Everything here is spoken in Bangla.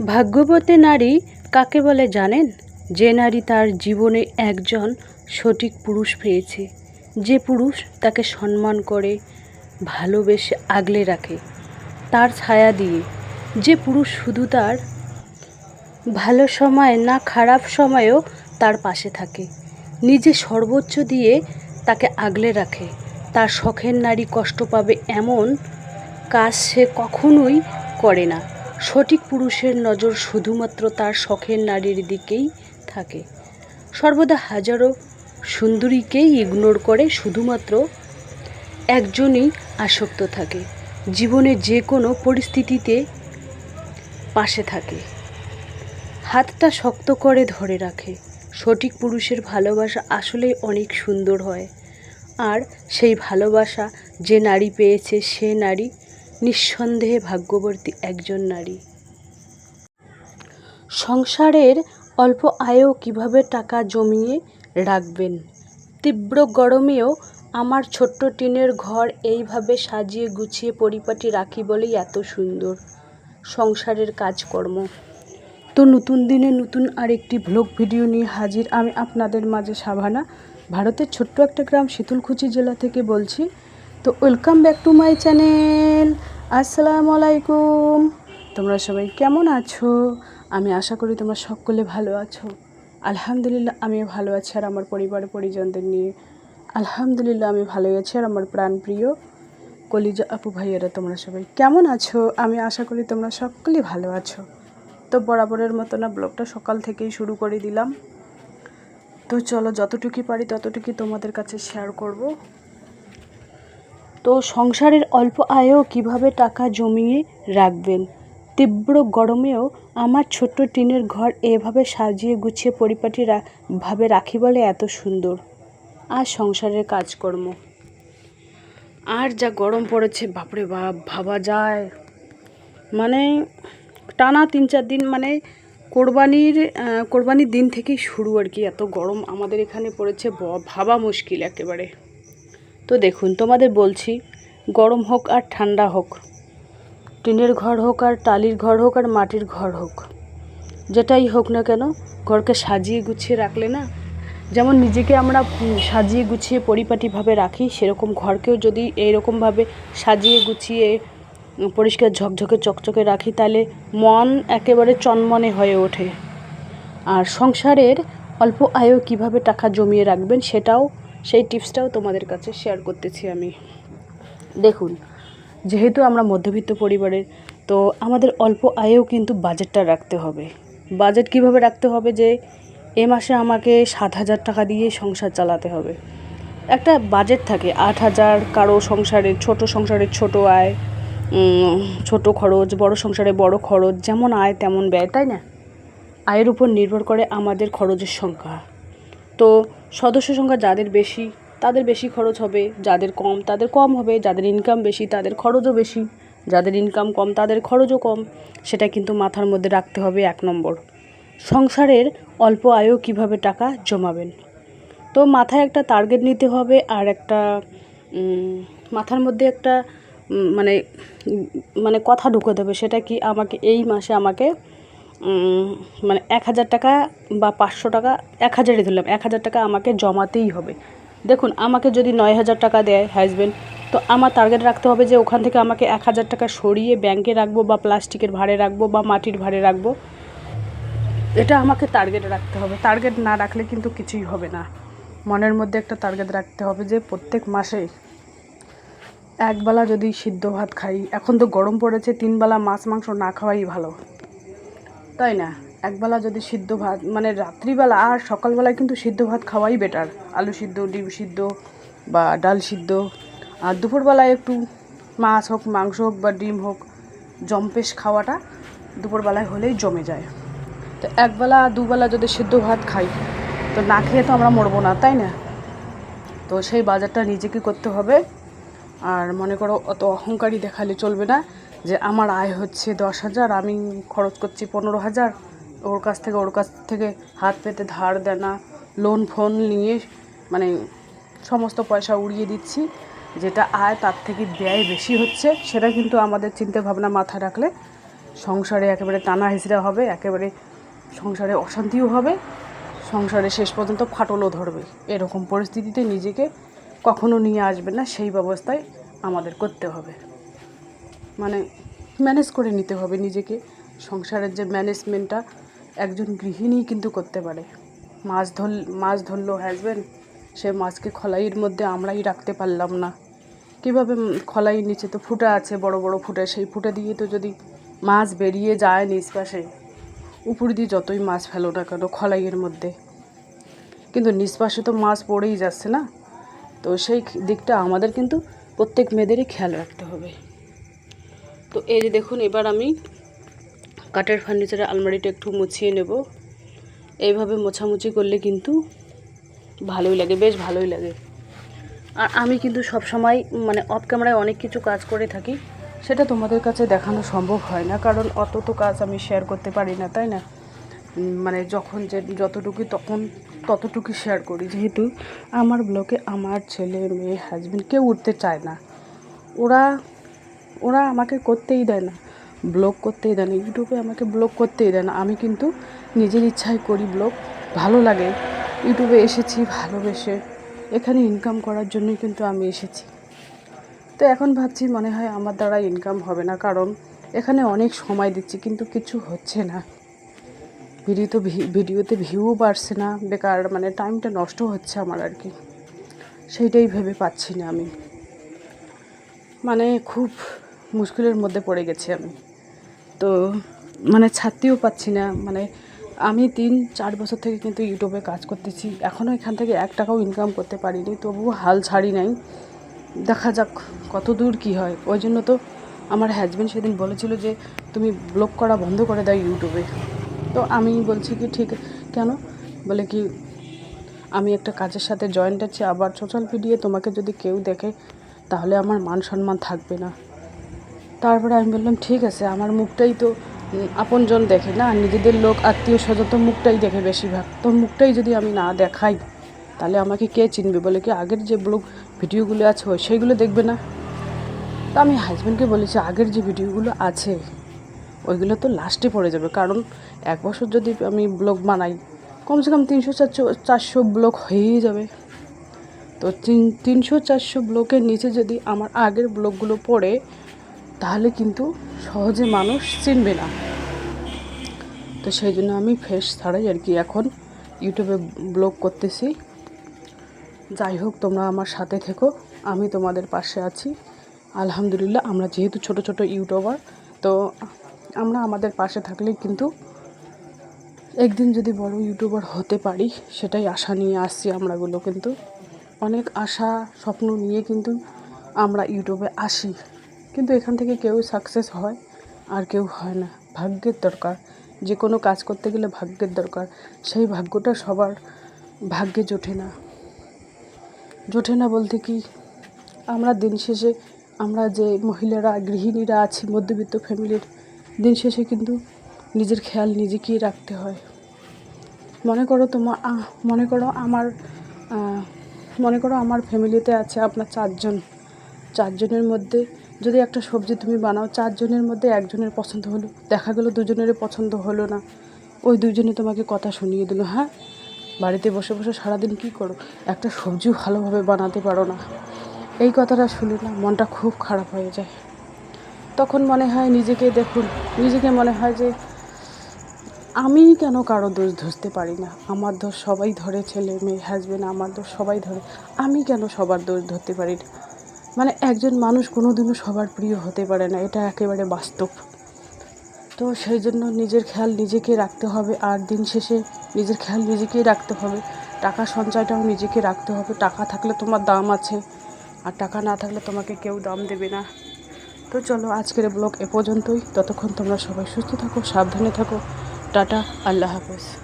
ভাগ্যবতী নারী কাকে বলে জানেন? যে নারী তার জীবনে একজন সঠিক পুরুষ পেয়েছে, যে পুরুষ তাকে সম্মান করে, ভালোবেসে আগলে রাখে, তার ছায়া দিয়ে। যে পুরুষ শুধু তার ভালো সময় না খারাপ সময়েও তার পাশে থাকে, নিজে সর্বোচ্চ দিয়ে তাকে আগলে রাখে, তার শখের নারী কষ্ট পাবে এমন কাজ সে কখনোই করে না। সঠিক পুরুষের নজর শুধুমাত্র তার শখের নারীর দিকেই থাকে। সর্বদা হাজারো সুন্দরীকেই ইগনোর করে শুধুমাত্র একজনই আসক্ত থাকে। জীবনে যে কোনো পরিস্থিতিতে পাশে থাকে। হাতটা শক্ত করে ধরে রাখে। সঠিক পুরুষের ভালোবাসা আসলেই অনেক সুন্দর হয়। আর সেই ভালোবাসা যে নারী পেয়েছে সে নারী নিঃসন্দেহে ভাগ্যবর্তী একজন নারী। সংসারের অল্প আয়েও কীভাবে টাকা জমিয়ে রাখবেন? তীব্র গরমেও আমার ছোট্ট টিনের ঘর এইভাবে সাজিয়ে গুছিয়ে পরিপাটি রাখি বলেই এত সুন্দর সংসারের কাজকর্ম। তো নতুন দিনে নতুন আরেকটি ভ্লগ ভিডিও নিয়ে হাজির আমি আপনাদের মাঝে সাভানা ভারতের ছোট্ট একটা গ্রাম শীতলকুচি জেলা থেকে বলছি। তো welcome back to my channel আসসালামু আলাইকুম তোমরা সবাই কেমন আছো? আমি আশা করি তোমরা সকলে ভালো আছো। আলহামদুলিল্লাহ আমি ভালো আছি আর আমার পরিবার পরিজনদের নিয়ে। আলহামদুলিল্লাহ, আমি ভালো আছি আর আমার প্রাণপ্রিয় কলিজা আপু ভাইয়েরা, তোমরা সবাই কেমন আছো? আমি আশা করি তোমরা সকলেই ভালো আছো। তো বরাবরের মতো না ব্লগটা সকাল থেকেই শুরু করে দিলাম। তো চলো যতটুকু পারি ততটুকু তোমাদের কাছে শেয়ার করব। তো সংসারের অল্প আয়েও কীভাবে টাকা জমিয়ে রাখবেন? তীব্র গরমেও আমার ছোট্ট টিনের ঘর এভাবে সাজিয়ে গুছিয়ে পরিপাটি ভাবে রাখি বলে এত সুন্দর। আর সংসারের কাজকর্ম। আর যা গরম পড়েছে, বাপরে বাপ, ভাবা যায়। মানে টানা তিন চার দিন মানে কোরবানির কোরবানির দিন থেকেই শুরু আর কি, এত গরম আমাদের এখানে পড়েছে ভাবা মুশকিল একেবারে। তো দেখুন, তোমাদের বলছি, গরম হোক আর ঠান্ডা হোক, টিনের ঘর হোক আর টালির ঘর হোক আর মাটির ঘর হোক, যেটাই হোক না কেন, ঘরকে সাজিয়ে গুছিয়ে রাখলে না, যেমন নিজেকে আমরা সাজিয়ে গুছিয়ে পরিপাটিভাবে রাখি, সেরকম ঘরকেও যদি এইরকমভাবে সাজিয়ে গুছিয়ে পরিষ্কার ঝকঝকে চকচকে রাখি, তাহলে মন একেবারে চনমনে হয়ে ওঠে। আর সংসারের অল্প আয়ও কীভাবে টাকা জমিয়ে রাখবেন, সেটাও সেই টিপসটাও তোমাদের কাছে শেয়ার করতেছি আমি। দেখুন, যেহেতু আমরা মধ্যবিত্ত পরিবারের, তো আমাদের অল্প আয়েও কিন্তু বাজেটটা রাখতে হবে। বাজেট কীভাবে রাখতে হবে যে, এ মাসে আমাকে সাত হাজার টাকা দিয়ে সংসার চালাতে হবে। একটা বাজেট থাকে, আট হাজার কারও সংসারের ছোট সংসারের ছোট আয় ছোট খরচ, বড় সংসারে বড় খরচ, যেমন আয় তেমন ব্যয়, তাই না? আয়ের উপর নির্ভর করে আমাদের খরচের সংখ্যা। তো সদস্য সংখ্যা যাদের বেশি, তাদের বেশি খরচ হবে, যাদের কম, তাদের কম হবে, যাদের ইনকাম বেশি, তাদের খরচও বেশি, যাদের ইনকাম কম, তাদের খরচও কম, সেটা কিন্তু মাথার মধ্যে রাখতে হবে এক নম্বর। সংসারের অল্প আয়ও কীভাবে টাকা জমাবেন? তো মাথায় একটা টার্গেট নিতে হবে আর একটা মাথার মধ্যে একটা মানে মানে কথা ঢুকোতে হবে, সেটা কি আমাকে এই মাসে আমাকে মানে এক হাজার টাকা বা পাঁচশো টাকা, এক হাজারই ধরলাম, এক হাজার টাকা আমাকে জমাতেই হবে। দেখুন, আমাকে যদি নয় হাজার টাকা দেয় হাজব্যান্ড তো আমার টার্গেট রাখতে হবে যে ওখান থেকে আমাকে এক হাজার টাকা সরিয়ে ব্যাংকে রাখব বা প্লাস্টিকের ভাড়ে রাখব বা মাটির ভাড়ে রাখব। এটা আমাকে টার্গেট রাখতে হবে। টার্গেট না রাখলে কিন্তু কিছুই হবে না। মনের মধ্যে একটা টার্গেট রাখতে হবে যে প্রত্যেক মাসে একবেলা যদি সিদ্ধ ভাত খাই। এখন তো গরম পড়েছে, তিনবেলা মাছ মাংস না খাওয়াই ভালো। তাই না? একবেলা যদি সিদ্ধ ভাত মানে রাত্রিবেলা আর সকালবেলায় কিন্তু সিদ্ধ ভাত খাওয়াই বেটার আলু সিদ্ধ, ডিম সিদ্ধ বা ডাল সিদ্ধ। আর দুপুরবেলায় একটু মাছ হোক, মাংস হোক বা ডিম হোক জম্পেশ খাওয়াটা দুপুরবেলায় হলেই জমে যায়। তো একবেলা, দুবেলা যদি সিদ্ধ ভাত খাই, তো না খেয়ে তো আমরা মরবো না, তাই না? তো সেই বাজারটা নিজেকে করতে হবে? আর মনে করো অত অহংকারী দেখালে চলবে না। যে আমার আয় হচ্ছে দশ হাজার, আমি খরচ করছি পনেরো হাজার। ওর কাছ থেকে, ওর কাছ থেকে হাত পেতে ধার দেনা লোন ফোন নিয়ে মানে সমস্ত পয়সা উড়িয়ে দিচ্ছি। যেটা আয় তার থেকে ব্যয় বেশি হচ্ছে, সেটা কিন্তু আমাদের চিন্তা ভাবনা মাথায় রাখলে সংসারে একেবারে টানা হেসড়া হবে, একেবারে সংসারে অশান্তিও হবে, সংসারে শেষ পর্যন্ত ফাটলও ধরবে। এরকম পরিস্থিতিতে নিজেকে কখনো নিয়ে আসবে না, সেই ব্যবস্থায় আমাদের করতে হবে। মানে ম্যানেজ করে নিতে হবে নিজেকে। সংসারের যে ম্যানেজমেন্টটা একজন গৃহিণী কিন্তু করতে পারে। মাছ ধর মাছ ধরলো হাজব্যান্ড সে মাছকে খলাইয়ের মধ্যে আমরাই রাখতে পারলাম না। কীভাবে খলাইয়ের নিচে তো ফুটা আছে, বড় বড় ফুটা, সেই ফুটা দিয়ে তো যদি মাছ বেরিয়ে যায় নিচ পাশে উপর দিয়ে যতই মাছ ফেলো না কেন খলাইয়ের মধ্যে। কিন্তু নিচ পাশে তো মাছ পড়েই যাচ্ছে না। তো সেই দিকটা আমাদের কিন্তু প্রত্যেক মেয়েদেরই খেয়াল রাখতে হবে। তো এই যে দেখুন, এবার আমি কাঠের ফার্নিচারের আলমারিটা একটু মুছিয়ে নেব। এইভাবে মোছামুছি করলে কিন্তু ভালোই লাগে, বেশ ভালোই লাগে। আর আমি কিন্তু সব সময় মানে অফ ক্যামেরায় অনেক কিছু কাজ করে থাকি, সেটা তোমাদের কাছে দেখানো সম্ভব হয় না, কারণ অত তো কাজ আমি শেয়ার করতে পারি না, তাই না? মানে যখন যে যতটুকু তখন ততটুকু শেয়ার করি। যেহেতু আমার ব্লগে আমার ছেলে, মেয়ে হাজব্যান্ড কেউ উঠতে চায় না। ওরা ওরা আমাকে করতেই দেয় না ব্লগ করতেই দেয় না ইউটিউবে আমাকে ব্লগ করতেই দেয় না। আমি কিন্তু নিজের ইচ্ছায় করি ব্লগ ভালো লাগে। ইউটিউবে এসেছি, ভালোবেসে। এখানে ইনকাম করার জন্যই কিন্তু আমি এসেছি। তো এখন ভাবছি মনে হয় আমার দ্বারা ইনকাম হবে না, কারণ এখানে অনেক সময় দিচ্ছি, কিন্তু কিছু হচ্ছে না। ভিডিও তো ভিডিওতে ভিউও বাড়ছে না, বেকার মানে টাইমটা নষ্ট হচ্ছে আমার আর কি। সেইটাই ভেবে পাচ্ছি না আমি। মানে খুব মুশকিলের মধ্যে পড়ে গেছি আমি। তো মানে ছাড়তেও পাচ্ছি না। মানে আমি তিন, চার বছর থেকে কিন্তু ইউটিউবে কাজ করতেছি। এখনও এখান থেকে এক টাকাও ইনকাম করতে পারিনি। তবুও হাল ছাড়ি নাই। দেখা যাক কত দূর কী হয়। ওই জন্য তো আমার হাজব্যান্ড সেদিন বলেছিল যে, তুমি ব্লগ করা বন্ধ করে দাও ইউটিউবে। তো আমি বলছি কি, ঠিক কেন? বলে কি, আমি একটা কাজের সাথে জয়েন্ট আছি। আবার সোশ্যাল মিডিয়ায় তোমাকে যদি কেউ দেখে, তাহলে আমার মান সম্মান থাকবে না। তারপরে আমি বললাম, ঠিক আছে, আমার মুখটাই তো আপনজন দেখে না নিজেদের লোক, আত্মীয় স্বজন তো মুখটাই দেখে বেশিরভাগ। তো মুখটাই যদি আমি না দেখাই, তাহলে আমাকে কে চিনবে? বলে কি আগের যে ব্লগ ভিডিওগুলো আছে, ওই সেইগুলো দেখবে না? তো আমি হাজব্যান্ডকে বলেছি, আগের যে ভিডিওগুলো আছে, ওইগুলো তো লাস্টে পড়ে যাবে। কারণ এক বছর যদি আমি ব্লগ বানাই, কমসে কম তিনশো চারশো চারশো ব্লগ হয়েই যাবে। তো তিন, তিনশো চারশো ব্লকের নিচে যদি আমার আগের ব্লগগুলো পড়ে তাহলে কিন্তু সহজে মানুষ চিনবে না। তো সেই জন্য আমি ফেস ছাড়াই আর কি এখন ইউটিউবে ব্লগ করতেছি। যাই হোক, তোমরা আমার সাথে থেকো, আমি তোমাদের পাশে আছি। আলহামদুলিল্লাহ, আমরা যেহেতু ছোট ছোট ইউটিউবার, তো আমরা আমাদের পাশে থাকলে কিন্তু একদিন যদি বড় ইউটিউবার হতে পারি, সেটাই আশা নিয়ে আসছি আমরাগুলো কিন্তু। অনেক আশা, স্বপ্ন নিয়ে কিন্তু আমরা ইউটিউবে আসি। কিন্তু এখান থেকে কেউ সাকসেস হয় আর কেউ হয় না। ভাগ্যের দরকার। যে কোনো কাজ করতে গেলে ভাগ্যের দরকার। সেই ভাগ্যটা সবার ভাগ্যে জোটে না। জোটে না বলতে কি? আমরা দিন শেষে, আমরা যে মহিলারা, গৃহিণীরা আছি, মধ্যবিত্ত ফ্যামিলির দিন শেষে কিন্তু নিজের খেয়াল নিজেকেই রাখতে হয়। মনে করো তোমার মনে করো আমার মনে করো আমার ফ্যামিলিতে আছে আপনার চারজন। চারজনের মধ্যে যদি একটা সবজি তুমি বানাও, চারজনের মধ্যে একজনের পছন্দ হলো, দেখা গেলো দুজনেরই পছন্দ হলো না, ওই দুজনে তোমাকে কথা শুনিয়ে দিল হ্যাঁ? বাড়িতে বসে বসে সারাদিন কী করো? একটা সবজিও ভালোভাবে বানাতে পারো না। এই কথাটা শুনে না মনটা খুব খারাপ হয়ে যায়। তখন মনে হয় নিজেকে দেখুন, নিজেকে মনে হয় যে আমি কেন কারও দোষ ধরতে পারি না? আমার দোষ সবাই ধরে, ছেলে, মেয়ে হাজবেন্ড আমার দোষ সবাই ধরে। আমি কেন সবার দোষ ধরতে পারি না? মানে একজন মানুষ কোনোদিনও সবার প্রিয় হতে পারে না, এটা একেবারে বাস্তব। তো সেই জন্য নিজের খেয়াল নিজেকে রাখতে হবে, আর দিন শেষে নিজের খেয়াল নিজেকেই রাখতে হবে। টাকা সঞ্চয়টাও নিজেকে রাখতে হবে, টাকা থাকলে তোমার দাম আছে, আর টাকা না থাকলে তোমাকে কেউ দাম দেবে না। তো চলো আজকের ব্লগ এ পর্যন্তই, ততক্ষণ তোমরা সবাই সুস্থ থাকো, সাবধানে থাকো, টাটা, আল্লাহ হাফেজ।